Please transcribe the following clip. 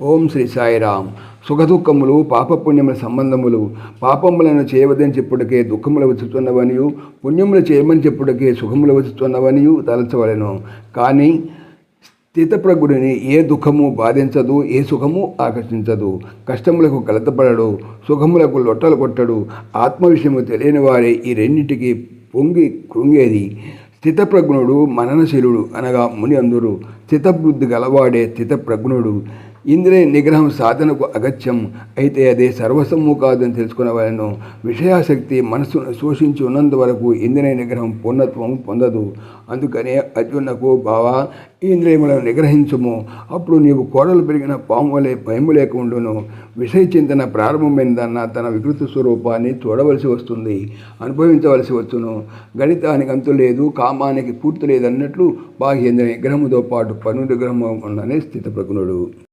ఓం శ్రీ సాయిరామ్. సుఖదుఖములు పాపపుణ్యముల సంబంధములు పాపములను చేయవదని చెప్పుటకే దుఃఖములు వచ్చుతున్నవనియు పుణ్యములు చేయమని చెప్పుటకే సుఖములు వచ్చుతున్నవనియు తలచవలను. కానీ స్థితప్రగుడిని ఏ దుఃఖము బాధించదు ఏ సుఖము ఆకర్షించదు. కష్టములకు కలతపడడు సుఖములకు లొట్టలు కొట్టడు. ఆత్మ విషయము తెలియని వారే ఈ రెండింటికి పొంగి కృంగేది. స్థితప్రజ్ఞుడు మననశీలుడు అనగా ముని అందురు. స్థితబుద్ధి గలవాడే స్థితప్రజ్ఞుడు. ఇంద్రియ నిగ్రహం సాధనకు అగత్యం. అయితే అదే సర్వసమ్ము కాదని తెలుసుకునేవాళ్ళను విషయాశక్తి మనస్సును శోషించి ఉన్నంత వరకు ఇంద్రియ నిగ్రహం పూర్ణత్వం పొందదు. అందుకనే అర్జునకు బావా ఇంద్రియములను నిగ్రహించుము. అప్పుడు నీవు కోడలు పెరిగిన పాము వలె భయము లేకుండును విషయ చింతన ప్రారంభమైందన్న తన వికృత స్వరూపాన్ని చూడవలసి వస్తుంది. అనుభవించవలసి వచ్చును. గణితానికి అంతు లేదు కామానికి పూర్తి లేదన్నట్లు బాహ్యేంద్ర నిగ్రహముతో పాటు పన్ను నిగ్రహం ఉండనే స్థితప్రజ్ఞుడు.